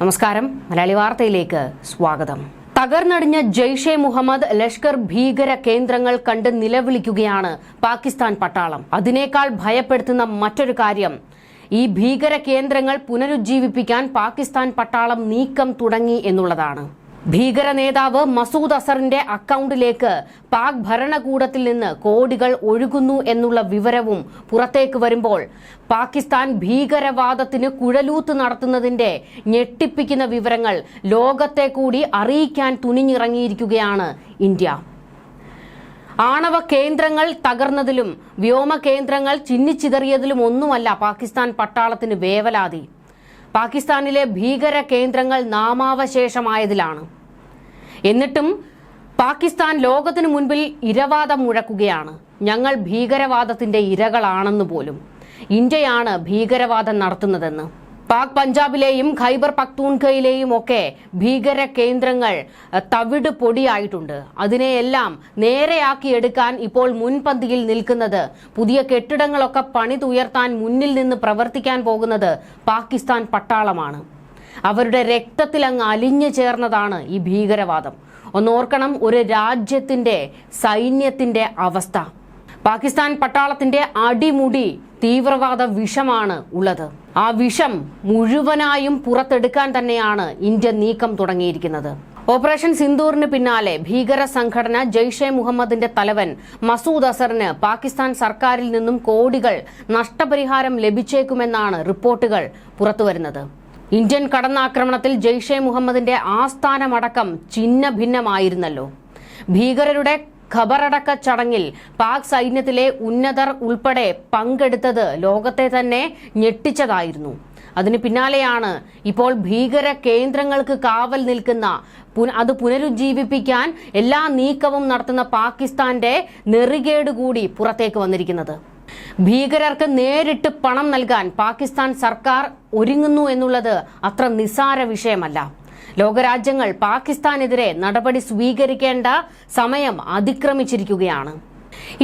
നമസ്കാരം. മലയാളി വാർത്തയിലേക്ക് സ്വാഗതം. തകർന്നടിഞ്ഞ ജെയ്ഷെ മുഹമ്മദ് ലഷ്കർ ഭീകര കേന്ദ്രങ്ങൾ കണ്ട് നിലവിളിക്കുകയാണ് പാകിസ്ഥാൻ പട്ടാളം. അതിനേക്കാൾ ഭയപ്പെടുത്തുന്ന മറ്റൊരു കാര്യം ഈ ഭീകര കേന്ദ്രങ്ങൾ പുനരുജ്ജീവിപ്പിക്കാൻ പാകിസ്ഥാൻ പട്ടാളം നീക്കം തുടങ്ങി എന്നുള്ളതാണ്. ഭീകര നേതാവ് മസൂദ് അസറിന്റെ അക്കൗണ്ടിലേക്ക് പാക് ഭരണകൂടത്തിൽ നിന്ന് കോടികൾ ഒഴുകുന്നു എന്നുള്ള വിവരവും പുറത്തേക്ക് വരുമ്പോൾ പാകിസ്ഥാൻ ഭീകരവാദത്തിന് കുഴലൂത്ത് നടത്തുന്നതിന്റെ ഞെട്ടിപ്പിക്കുന്ന വിവരങ്ങൾ ലോകത്തെ കൂടി അറിയിക്കാൻ തുനിഞ്ഞിറങ്ങിയിരിക്കുകയാണ് ഇന്ത്യ. ആണവ കേന്ദ്രങ്ങൾ തകർന്നതിലും വ്യോമ കേന്ദ്രങ്ങൾ ചിന്നിച്ചിതറിയതിലും ഒന്നുമല്ല പാകിസ്ഥാൻ പട്ടാളത്തിന് വേവലാതി. പാകിസ്ഥാനിലെ ഭീകര കേന്ദ്രങ്ങൾ നാമാവശേഷമായതിലാണ്. എന്നിട്ടും പാകിസ്ഥാൻ ലോകത്തിനു മുൻപിൽ ഇരവാദം മുഴക്കുകയാണ്. ഞങ്ങൾ ഭീകരവാദത്തിന്റെ ഇരകളാണെന്ന് പോലും. ഇന്ത്യയാണ് ഭീകരവാദം നടത്തുന്നതെന്ന്. പാക് പഞ്ചാബിലെയും ഖൈബർ പക്തൂൺഖയിലെയും ഒക്കെ ഭീകര കേന്ദ്രങ്ങൾ തവിട് പൊടിയായിട്ടുണ്ട്. അതിനെയെല്ലാം നേരെയാക്കി എടുക്കാൻ ഇപ്പോൾ മുൻപന്തിയിൽ നിൽക്കുന്നത് പുതിയ കെട്ടിടങ്ങളൊക്കെ പണിതുയർത്താൻ മുന്നിൽ നിന്ന് പ്രവർത്തിക്കാൻ പോകുന്നത് പാകിസ്ഥാൻ പട്ടാളമാണ്. അവരുടെ രക്തത്തിൽ അങ്ങ് അലിഞ്ഞു ചേർന്നതാണ് ഈ ഭീകരവാദം. ഒന്നോർക്കണം ഒരു രാജ്യത്തിന്റെ സൈന്യത്തിന്റെ അവസ്ഥ. പാകിസ്ഥാൻ പട്ടാളത്തിന്റെ അടിമുടി തീവ്രവാദ വിഷമാണ് ഉള്ളത്. ആ വിഷം മുഴുവനായും പുറത്തെടുക്കാൻ തന്നെയാണ് ഇന്ത്യ നീക്കം തുടങ്ങിയിരിക്കുന്നത്. ഓപ്പറേഷൻ സിന്ദൂറിന് പിന്നാലെ ഭീകര സംഘടന ജെയ്ഷെ മുഹമ്മദിന്റെ തലവൻ മസൂദ് അസറിന് പാകിസ്ഥാൻ സർക്കാരിൽ നിന്നും കോടികൾ നഷ്ടപരിഹാരം ലഭിച്ചേക്കുമെന്നാണ് റിപ്പോർട്ടുകൾ പുറത്തുവരുന്നത്. ഇന്ത്യൻ കടന്നാക്രമണത്തിൽ ജെയ്ഷെ മുഹമ്മദിന്റെ ആസ്ഥാനമടക്കം ചിഹ്ന ഭിന്നമായിരുന്നല്ലോ ഭീകരരുടെ ഖബറടക്ക ചടങ്ങിൽ പാക് സൈന്യത്തിലെ ഉന്നതർ ഉൾപ്പെടെ പങ്കെടുത്തത് ലോകത്തെ തന്നെ ഞെട്ടിച്ചതായിരുന്നു. അതിന് പിന്നാലെയാണ് ഇപ്പോൾ ഭീകര കേന്ദ്രങ്ങൾക്ക് കാവൽ നിൽക്കുന്ന അത് പുനരുജ്ജീവിപ്പിക്കാൻ എല്ലാ നീക്കവും നടത്തുന്ന പാകിസ്ഥാന്റെ നെറികേട് കൂടി പുറത്തേക്ക് വന്നിരിക്കുന്നത്. ഭീകരർക്ക് നേരിട്ട് പണം നൽകാൻ പാകിസ്ഥാൻ സർക്കാർ ഒരുങ്ങുന്നു എന്നുള്ളത് അത്ര നിസാര വിഷയമല്ല. ലോകരാജ്യങ്ങൾ പാകിസ്ഥാനെതിരെ നടപടി സ്വീകരിക്കേണ്ട സമയം അതിക്രമിച്ചിരിക്കുകയാണ്.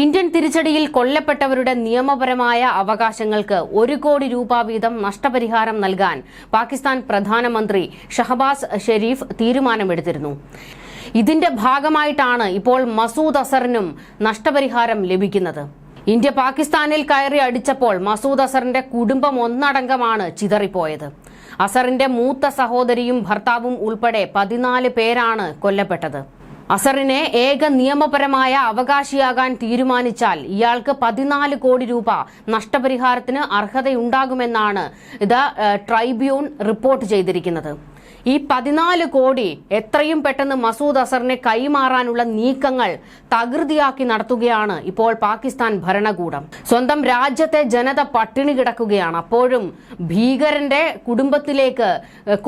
ഇന്ത്യൻ തിരിച്ചടിയിൽ കൊല്ലപ്പെട്ടവരുടെ നിയമപരമായ അവകാശങ്ങൾക്ക് ഒരു കോടി രൂപ വീതം നഷ്ടപരിഹാരം നൽകാൻ പാകിസ്ഥാൻ പ്രധാനമന്ത്രി ഷഹബാസ് ഷെരീഫ് തീരുമാനമെടുത്തിരുന്നു. ഇതിന്റെ ഭാഗമായിട്ടാണ് ഇപ്പോൾ മസൂദ് അസറിനും നഷ്ടപരിഹാരം ലഭിക്കുന്നത്. ഇന്ത്യ പാകിസ്ഥാനിൽ കയറി അടിച്ചപ്പോൾ മസൂദ് അസറിന്റെ കുടുംബം ഒന്നടങ്കമാണ് ചിതറിപ്പോയത്. അസറിന്റെ മൂത്ത സഹോദരിയും ഭർത്താവും ഉൾപ്പെടെ പതിനാല് പേരാണ് കൊല്ലപ്പെട്ടത്. അസറിനെ ഏക നിയമപരമായ അവകാശിയാകാൻ തീരുമാനിച്ചാൽ ഇയാൾക്ക് പതിനാല് കോടി രൂപ നഷ്ടപരിഹാരത്തിന് അർഹതയുണ്ടാകുമെന്നാണ് ഇത് ട്രൈബ്യൂൺ റിപ്പോർട്ട് ചെയ്തിരിക്കുന്നത്. ഈ പതിനാല് കോടി എത്രയും പെട്ടെന്ന് മസൂദ് അസറിനെ കൈമാറാനുള്ള നീക്കങ്ങൾ തകൃതിയാക്കി നടത്തുകയാണ് ഇപ്പോൾ പാകിസ്ഥാൻ ഭരണകൂടം. സ്വന്തം രാജ്യത്തെ ജനത പട്ടിണി കിടക്കുകയാണ്. അപ്പോഴും ഭീകരന്റെ കുടുംബത്തിലേക്ക്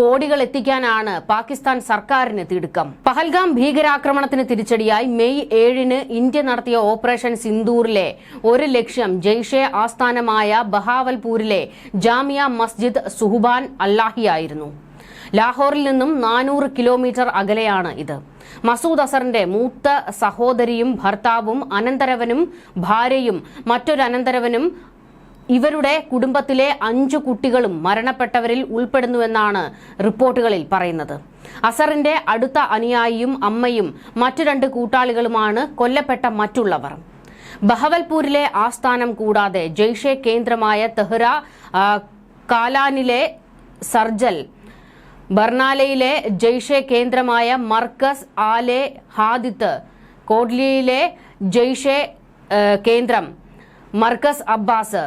കോടികൾ എത്തിക്കാനാണ് പാകിസ്ഥാൻ സർക്കാരിന് തിടുക്കം. പഹൽഗാം ഭീകരാക്രമണത്തിന് തിരിച്ചടിയായി മെയ് ഏഴിന് ഇന്ത്യ നടത്തിയ ഓപ്പറേഷൻ സിന്ദൂറിലെ ഒരു ലക്ഷ്യം ജെയ്ഷെ ആസ്ഥാനമായ ബഹാവൽപൂരിലെ ജാമിയ മസ്ജിദ് സുഹുബാൻ അല്ലാഹിയായിരുന്നു ലാഹോറിൽ നിന്നും നാനൂറ് കിലോമീറ്റർ അകലെയാണ് ഇത്. മസൂദ് അസറിന്റെ മൂത്ത സഹോദരിയും ഭർത്താവും അനന്തരവനും ഭാര്യയും മറ്റൊരു അനന്തരവനും ഇവരുടെ കുടുംബത്തിലെ അഞ്ചു കുട്ടികളും മരണപ്പെട്ടവരിൽ ഉൾപ്പെടുന്നുവെന്നാണ് റിപ്പോർട്ടുകളിൽ പറയുന്നത്. അസറിന്റെ അടുത്ത അനുയായിയും അമ്മയും മറ്റു രണ്ട് കൂട്ടാളികളുമാണ് കൊല്ലപ്പെട്ട മറ്റുള്ളവർ. ബഹവൽപൂരിലെ ആസ്ഥാനം കൂടാതെ ജെയ്ഷെ കേന്ദ്രമായ തെഹ്റ കാലാനിലെ സർജൽ ബർണാലയിലെ ജെയ്ഷെ കേന്ദ്രമായ മർക്കസ് ആലെ ഹാദിത്ത് കോഡ്ലിയിലെ ജെയ്ഷെ കേന്ദ്രം മർക്കസ് അബ്ബാസ്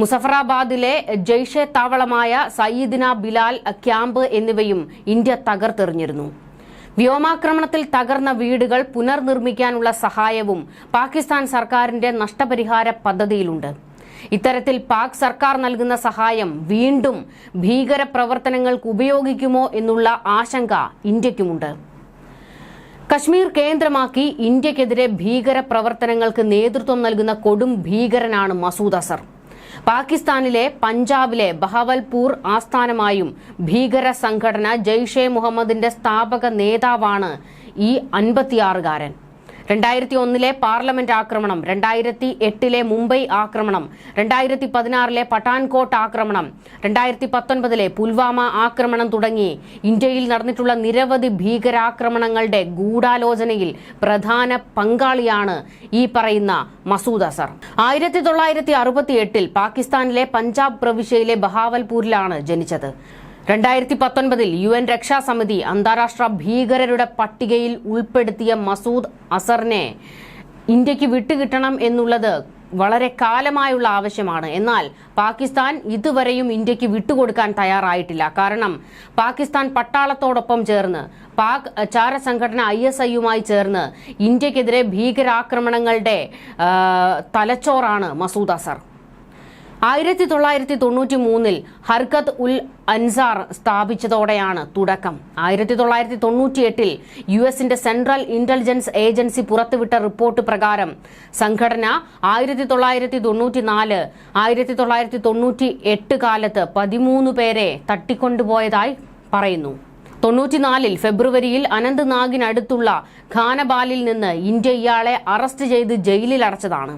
മുസഫറാബാദിലെ ജെയ്ഷെ താവളമായ സയ്യിദിന ബിലാൽ ക്യാമ്പ് എന്നിവയും ഇന്ത്യ തകർത്തെറിഞ്ഞിരുന്നു. വ്യോമാക്രമണത്തിൽ തകർന്ന വീടുകൾ പുനർനിർമ്മിക്കാനുള്ള സഹായവും പാകിസ്ഥാൻ സർക്കാരിന്റെ നഷ്ടപരിഹാര പദ്ധതിയിലുണ്ട്. ഇത്തരത്തിൽ പാക് സർക്കാർ നൽകുന്ന സഹായം വീണ്ടും ഭീകര പ്രവർത്തനങ്ങൾക്ക് ഉപയോഗിക്കുമോ എന്നുള്ള ആശങ്ക ഇന്ത്യക്കുമുണ്ട്. കശ്മീർ കേന്ദ്രമാക്കി ഇന്ത്യക്കെതിരെ ഭീകര പ്രവർത്തനങ്ങൾക്ക് നേതൃത്വം നൽകുന്ന കൊടും ഭീകരനാണ് മസൂദ് അസർ. പാകിസ്ഥാനിലെ പഞ്ചാബിലെ ബഹവൽപൂർ ആസ്ഥാനമായും ഭീകര സംഘടന ജെയ്ഷെ മുഹമ്മദിന്റെ സ്ഥാപക നേതാവാണ് ഈ അൻപത്തിയാറുകാരൻ. രണ്ടായിരത്തി ഒന്നിലെ പാർലമെന്റ് ആക്രമണം രണ്ടായിരത്തി എട്ടിലെ മുംബൈ ആക്രമണം രണ്ടായിരത്തി പതിനാറിലെ പട്ടാൻകോട്ട് ആക്രമണം രണ്ടായിരത്തി പത്തൊൻപതിലെ പുൽവാമ ആക്രമണം തുടങ്ങി ഇന്ത്യയിൽ നടന്നിട്ടുള്ള നിരവധി ഭീകരാക്രമണങ്ങളുടെ ഗൂഢാലോചനയിൽ പ്രധാന പങ്കാളിയാണ് ഈ പറയുന്ന മസൂദ് അസർ. ആയിരത്തി തൊള്ളായിരത്തി അറുപത്തി എട്ടിൽ പാകിസ്ഥാനിലെ പഞ്ചാബ് പ്രവിശ്യയിലെ ബഹാവൽപൂരിലാണ് ജനിച്ചത്. രണ്ടായിരത്തി പത്തൊൻപതിൽ യു എൻ രക്ഷാസമിതി അന്താരാഷ്ട്ര ഭീകരരുടെ പട്ടികയിൽ ഉൾപ്പെടുത്തിയ മസൂദ് അസറിനെ ഇന്ത്യയ്ക്ക് വിട്ടുകിട്ടണം എന്നുള്ളത് വളരെ കാലമായുള്ള ആവശ്യമാണ്. എന്നാൽ പാകിസ്ഥാൻ ഇതുവരെയും ഇന്ത്യയ്ക്ക് വിട്ടുകൊടുക്കാൻ തയ്യാറായിട്ടില്ല. കാരണം പാകിസ്ഥാൻ പട്ടാളത്തോടൊപ്പം ചേർന്ന് പാക് ചാര സംഘടന ഐ എസ് ഐയുമായി ചേർന്ന് ഇന്ത്യക്കെതിരെ ഭീകരാക്രമണങ്ങളുടെ തലച്ചോറാണ് മസൂദ് അസർ. ആയിരത്തി തൊള്ളായിരത്തി തൊണ്ണൂറ്റി മൂന്നിൽ ഹർക്കത്ത് ഉൽ അൻസാർ സ്ഥാപിച്ചതോടെയാണ് തുടക്കം. ആയിരത്തി തൊള്ളായിരത്തി തൊണ്ണൂറ്റി എട്ടിൽ യു എസിന്റെ സെൻട്രൽ ഇന്റലിജൻസ് ഏജൻസി പുറത്തുവിട്ട റിപ്പോർട്ട് പ്രകാരം സംഘടന ആയിരത്തി തൊള്ളായിരത്തി തൊണ്ണൂറ്റി നാല് ആയിരത്തി തൊള്ളായിരത്തി തൊണ്ണൂറ്റി എട്ട് കാലത്ത് പതിമൂന്ന് പേരെ തട്ടിക്കൊണ്ടുപോയതായി പറയുന്നു. തൊണ്ണൂറ്റിനാലിൽ ഫെബ്രുവരിയിൽ അനന്ത്നാഗിനടുത്തുള്ള ഖാനബാലിൽ നിന്ന് ഇന്ത്യ ഇയാളെ അറസ്റ്റ് ചെയ്ത് ജയിലിൽ അടച്ചതാണ്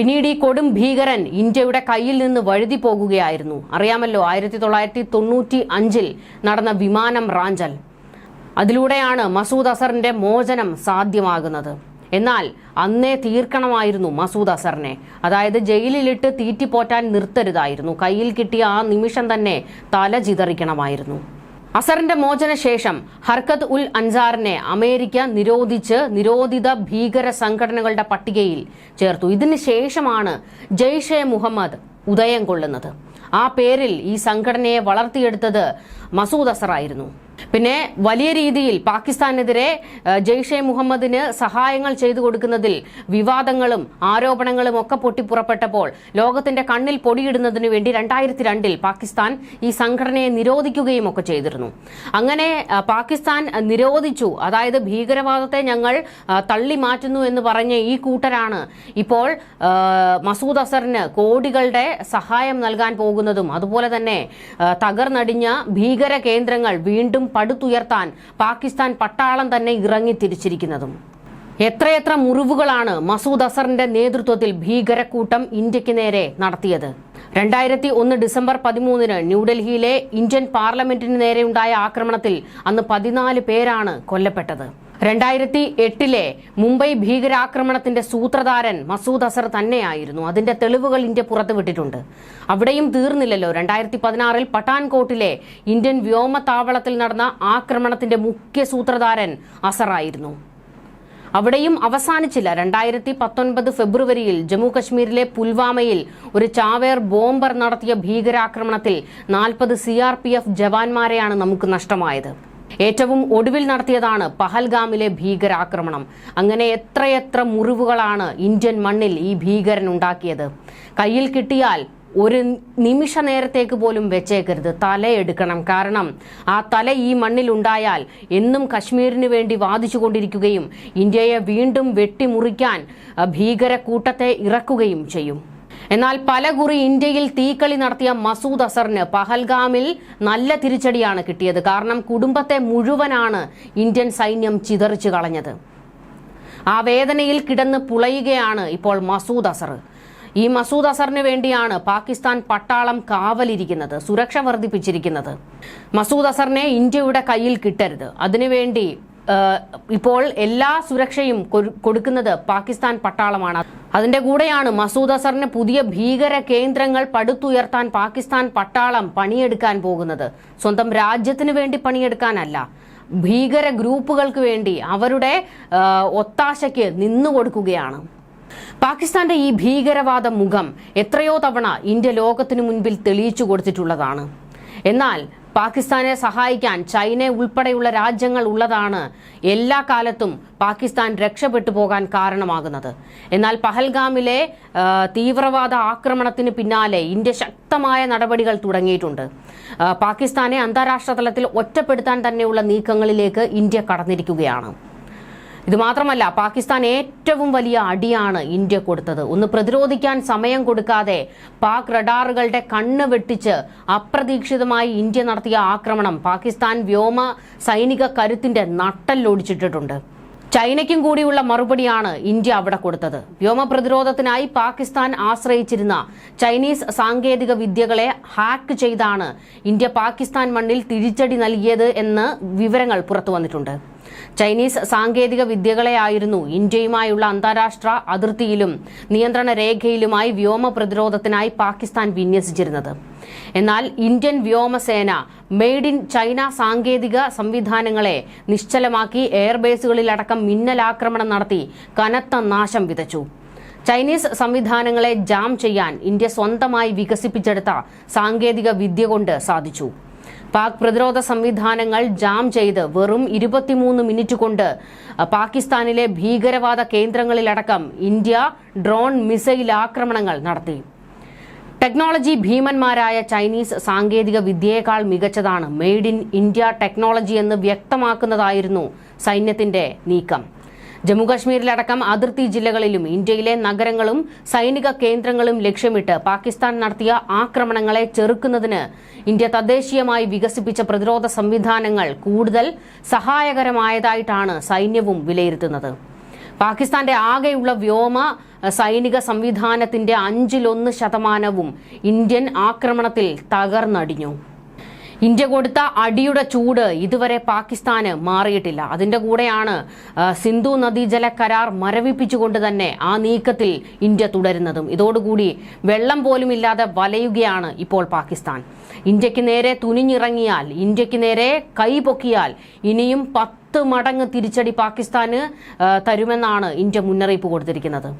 പിന്നീട് ഈ കൊടും ഭീകരൻ ഇന്ത്യയുടെ കയ്യിൽ നിന്ന് വഴുതി പോകുകയായിരുന്നു. അറിയാമല്ലോ ആയിരത്തി തൊള്ളായിരത്തി തൊണ്ണൂറ്റി അഞ്ചിൽ നടന്ന വിമാനം റാഞ്ചൽ. അതിലൂടെയാണ് മസൂദ് അസറിന്റെ മോചനം സാധ്യമാകുന്നത്. എന്നാൽ അന്നേ തീർക്കണമായിരുന്നു മസൂദ് അസറിനെ. അതായത് ജയിലിലിട്ട് തീറ്റിപ്പോറ്റാൻ നിർത്തരുതായിരുന്നു. കയ്യിൽ കിട്ടിയ ആ നിമിഷം തന്നെ തല ചിതറിക്കണമായിരുന്നു. അസറിന്റെ മോചനശേഷം ഹർക്കത്ത് ഉൽ അൻസാറിനെ അമേരിക്ക നിരോധിച്ച് നിരോധിത ഭീകര സംഘടനകളുടെ പട്ടികയിൽ ചേർത്തു. ഇതിനു ശേഷമാണ് ജെയ്ഷെ മുഹമ്മദ് ഉദയം കൊള്ളുന്നത്. ആ പേരിൽ ഈ സംഘടനയെ വളർത്തിയെടുത്തത് മസൂദ് അസറായിരുന്നു പിന്നെ വലിയ രീതിയിൽ പാകിസ്ഥാനെതിരെ ജെയ്ഷെ മുഹമ്മദിന് സഹായങ്ങൾ ചെയ്തു കൊടുക്കുന്നതിൽ വിവാദങ്ങളും ആരോപണങ്ങളും ഒക്കെ പൊട്ടിപ്പുറപ്പെട്ടപ്പോൾ ലോകത്തിന്റെ കണ്ണിൽ പൊടിയിടുന്നതിന് വേണ്ടി രണ്ടായിരത്തി രണ്ടിൽ പാകിസ്ഥാൻ ഈ സംഘടനയെ നിരോധിക്കുകയും ഒക്കെ ചെയ്തിരുന്നു. അങ്ങനെ പാകിസ്ഥാൻ നിരോധിച്ചു. അതായത് ഭീകരവാദത്തെ ഞങ്ങൾ തള്ളി മാറ്റുന്നു എന്ന് പറഞ്ഞ ഈ കൂട്ടരാണ് ഇപ്പോൾ മസൂദ് അസറിന് കോടികളുടെ സഹായം നൽകാൻ പോകുന്നതും അതുപോലെ തന്നെ തകർന്നടിഞ്ഞ ഭീകര കേന്ദ്രങ്ങൾ വീണ്ടും പടുത്തുയർത്താൻ പാകിസ്ഥാൻ പട്ടാളം തന്നെ ഇറങ്ങി തിരിച്ചിരിക്കുന്നതും. എത്രയെത്ര മുറിവുകളാണ് മസൂദ് അസറിന്റെ നേതൃത്വത്തിൽ ഭീകരക്കൂട്ടം ഇന്ത്യയ്ക്ക് നേരെ നടത്തിയത്? രണ്ടായിരത്തി ഒന്ന് ഡിസംബർ പതിമൂന്നിന് ന്യൂഡൽഹിയിലെ ഇന്ത്യൻ പാർലമെന്റിന് നേരെയുണ്ടായ ആക്രമണത്തിൽ അന്ന് പതിനാല് പേരാണ് കൊല്ലപ്പെട്ടത്. രണ്ടായിരത്തി എട്ടിലെ മുംബൈ ഭീകരാക്രമണത്തിന്റെ സൂത്രധാരൻ മസൂദ് അസർ തന്നെയായിരുന്നു. അതിന്റെ തെളിവുകൾ ഇന്ത്യ പുറത്തുവിട്ടിട്ടുണ്ട്. അവിടെയും തീർന്നില്ലല്ലോ. രണ്ടായിരത്തി പതിനാറിൽ പട്ടാൻകോട്ടിലെ ഇന്ത്യൻ വ്യോമതാവളത്തിൽ നടന്ന ആക്രമണത്തിന്റെ മുഖ്യ സൂത്രധാരൻ അസറായിരുന്നു അവിടെയും അവസാനിച്ചില്ല. രണ്ടായിരത്തി പത്തൊൻപത് ഫെബ്രുവരിയിൽ ജമ്മു കശ്മീരിലെ പുൽവാമയിൽ ഒരു ചാവേർ ബോംബർ നടത്തിയ ഭീകരാക്രമണത്തിൽ നാൽപ്പത് സി ആർ പി എഫ് ജവാന്മാരെയാണ് നമുക്ക് നഷ്ടമായത്. ഏറ്റവും ഒടുവിൽ നടത്തിയതാണ് പഹൽഗാമിലെ ഭീകരാക്രമണം. അങ്ങനെ എത്രയെത്ര മുറിവുകളാണ് ഇന്ത്യൻ മണ്ണിൽ ഈ ഭീകരൻ ഉണ്ടാക്കിയത്? കയ്യിൽ കിട്ടിയാൽ ഒരു നിമിഷ നേരത്തേക്ക് പോലും വെച്ചേക്കരുത്. തലയെടുക്കണം. കാരണം ആ തല ഈ മണ്ണിൽ ഉണ്ടായാൽ എന്നും കശ്മീരിന് വേണ്ടി വാദിച്ചുകൊണ്ടിരിക്കുകയും ഇന്ത്യയെ വീണ്ടും വെട്ടിമുറിക്കാൻ ഭീകര കൂട്ടത്തെ ഇറക്കുകയും ചെയ്യും. എന്നാൽ പലകുറി ഇന്ത്യയിൽ തീക്കളി നടത്തിയ മസൂദ് അസറിന് പഹൽഗാമിൽ നല്ല തിരിച്ചടിയാണ് കിട്ടിയത്. കാരണം കുടുംബത്തെ മുഴുവനാണ് ഇന്ത്യൻ സൈന്യം ചിതറിച്ചു കളഞ്ഞത്. ആ വേദനയിൽ കിടന്ന് പുളയുകയാണ് ഇപ്പോൾ മസൂദ് അസർ. ഈ മസൂദ് അസറിന് വേണ്ടിയാണ് പാകിസ്ഥാൻ പട്ടാളം കാവലിരിക്കുന്നത് സുരക്ഷ വർദ്ധിപ്പിച്ചിരിക്കുന്നത്. മസൂദ് അസറിനെ ഇന്ത്യയുടെ കയ്യിൽ കിട്ടരുത്. അതിനുവേണ്ടി ഇപ്പോൾ എല്ലാ സുരക്ഷയും കൊടുക്കുന്നത് പാകിസ്ഥാൻ പട്ടാളമാണ്. അതിന്റെ കൂടെയാണ് മസൂദ് അസറിന് പുതിയ ഭീകര കേന്ദ്രങ്ങൾ പടുത്തുയർത്താൻ പാകിസ്ഥാൻ പട്ടാളം പണിയെടുക്കാൻ പോകുന്നത്. സ്വന്തം രാജ്യത്തിന് വേണ്ടി പണിയെടുക്കാനല്ല ഭീകര ഗ്രൂപ്പുകൾക്ക് വേണ്ടി അവരുടെ ഒത്താശയ്ക്ക് നിന്നു കൊടുക്കുകയാണ്. പാകിസ്ഥാന്റെ ഈ ഭീകരവാദ മുഖം എത്രയോ തവണ ഇന്ത്യ ലോകത്തിനു മുൻപിൽ തെളിയിച്ചു കൊടുത്തിട്ടുള്ളതാണ്. എന്നാൽ പാകിസ്ഥാനെ സഹായിക്കാൻ ചൈന ഉൾപ്പെടെയുള്ള രാജ്യങ്ങൾ ഉള്ളതാണ് എല്ലാ കാലത്തും പാകിസ്ഥാൻ രക്ഷപ്പെട്ടു പോകാൻ കാരണമാകുന്നത്. എന്നാൽ പഹൽഗാമിലെ തീവ്രവാദ ആക്രമണത്തിന് പിന്നാലെ ഇന്ത്യ ശക്തമായ നടപടികൾ തുടങ്ങിയിട്ടുണ്ട്. പാകിസ്ഥാനെ അന്താരാഷ്ട്ര തലത്തിൽ ഒറ്റപ്പെടുത്താൻ തന്നെയുള്ള നീക്കങ്ങളിലേക്ക് ഇന്ത്യ കടന്നിരിക്കുകയാണ്. ഇത് മാത്രമല്ല പാകിസ്ഥാൻ ഏറ്റവും വലിയ അടിയാണ് ഇന്ത്യ കൊടുത്തത്. ഒന്ന് പ്രതിരോധിക്കാൻ സമയം കൊടുക്കാതെ പാക് റഡാറുകളുടെ കണ്ണ് വെട്ടിച്ച് അപ്രതീക്ഷിതമായി ഇന്ത്യ നടത്തിയ ആക്രമണം പാകിസ്ഥാൻ വ്യോമ സൈനിക കരുത്തിന്റെ നട്ടല്ലൊടിച്ചിട്ടിട്ടുണ്ട് ചൈനയ്ക്കും കൂടിയുള്ള മറുപടിയാണ് ഇന്ത്യ അവിടെ കൊടുത്തത്. വ്യോമ പ്രതിരോധത്തിനായി പാകിസ്ഥാൻ ആശ്രയിച്ചിരുന്ന ചൈനീസ് സാങ്കേതിക വിദ്യകളെ ഹാക്ക് ചെയ്താണ് ഇന്ത്യ പാകിസ്ഥാൻ മണ്ണിൽ തിരിച്ചടി നൽകിയത് എന്ന് വിവരങ്ങൾ പുറത്തു വന്നിട്ടുണ്ട്. ചൈനീസ് സാങ്കേതിക വിദ്യകളെയായിരുന്നു ഇന്ത്യയുമായുള്ള അന്താരാഷ്ട്ര അതിർത്തിയിലും നിയന്ത്രണ രേഖയിലുമായി വ്യോമ പ്രതിരോധത്തിനായി പാകിസ്ഥാൻ വിന്യസിച്ചിരുന്നത്. എന്നാൽ ഇന്ത്യൻ വ്യോമസേന മെയ്ഡ് ഇൻ ചൈന സാങ്കേതിക സംവിധാനങ്ങളെ നിശ്ചലമാക്കി എയർബേസുകളിലടക്കം മിന്നലാക്രമണം നടത്തി കനത്ത നാശം വിതച്ചു. ചൈനീസ് സംവിധാനങ്ങളെ ജാം ചെയ്യാൻ ഇന്ത്യ സ്വന്തമായി വികസിപ്പിച്ചെടുത്ത സാങ്കേതിക വിദ്യ കൊണ്ട് സാധിച്ചു. പാക് പ്രതിരോധ സംവിധാനങ്ങൾ ജാം ചെയ്ത് വെറും ഇരുപത്തിമൂന്ന് മിനിറ്റ് കൊണ്ട് പാകിസ്ഥാനിലെ ഭീകരവാദ കേന്ദ്രങ്ങളിലടക്കം ഇന്ത്യ ഡ്രോൺ മിസൈൽ ആക്രമണങ്ങൾ നടത്തി. ടെക്നോളജി ഭീമന്മാരായ ചൈനീസ് സാങ്കേതിക വിദ്യയേക്കാൾ മികച്ചതാണ്. മെയ്ഡ് ഇൻ ഇന്ത്യ ടെക്നോളജി എന്ന് വ്യക്തമാക്കുന്നതായിരുന്നു സൈന്യത്തിന്റെ നീക്കം. ജമ്മുകശ്മീരിലടക്കം അതിർത്തി ജില്ലകളിലും ഇന്ത്യയിലെ നഗരങ്ങളും സൈനിക കേന്ദ്രങ്ങളും ലക്ഷ്യമിട്ട് പാകിസ്ഥാൻ നടത്തിയ ആക്രമണങ്ങളെ ചെറുക്കുന്നതിന് ഇന്ത്യ തദ്ദേശീയമായി വികസിപ്പിച്ച പ്രതിരോധ സംവിധാനങ്ങൾ കൂടുതൽ സഹായകരമായതായിട്ടാണ് സൈന്യവും വിലയിരുത്തുന്നത്. പാകിസ്ഥാന്റെ ആകെയുള്ള വ്യോമ സൈനിക സംവിധാനത്തിന്റെ അഞ്ചിലൊന്ന് ശതമാനവും ഇന്ത്യൻ ആക്രമണത്തിൽ തകർന്നടിഞ്ഞു. ഇന്ത്യ കൊടുത്ത അടിയുടെ ചൂട് ഇതുവരെ പാകിസ്ഥാന് മാറിയിട്ടില്ല. അതിന്റെ കൂടെയാണ് സിന്ധു നദീജല കരാർ മരവിപ്പിച്ചുകൊണ്ട് തന്നെ ആ നീക്കത്തിൽ ഇന്ത്യ തുടരുന്നതും. ഇതോടുകൂടി വെള്ളം പോലും ഇല്ലാതെ വലയുകയാണ് ഇപ്പോൾ പാകിസ്ഥാൻ. ഇന്ത്യയ്ക്ക് നേരെ തുനിഞ്ഞിറങ്ങിയാൽ ഇന്ത്യയ്ക്ക് നേരെ കൈ പൊക്കിയാൽ ഇനിയും പത്ത് മടങ്ങ് തിരിച്ചടി പാകിസ്ഥാന് തരുമെന്നാണ് ഇന്ത്യ മുന്നറിയിപ്പ് കൊടുത്തിരിക്കുന്നത്.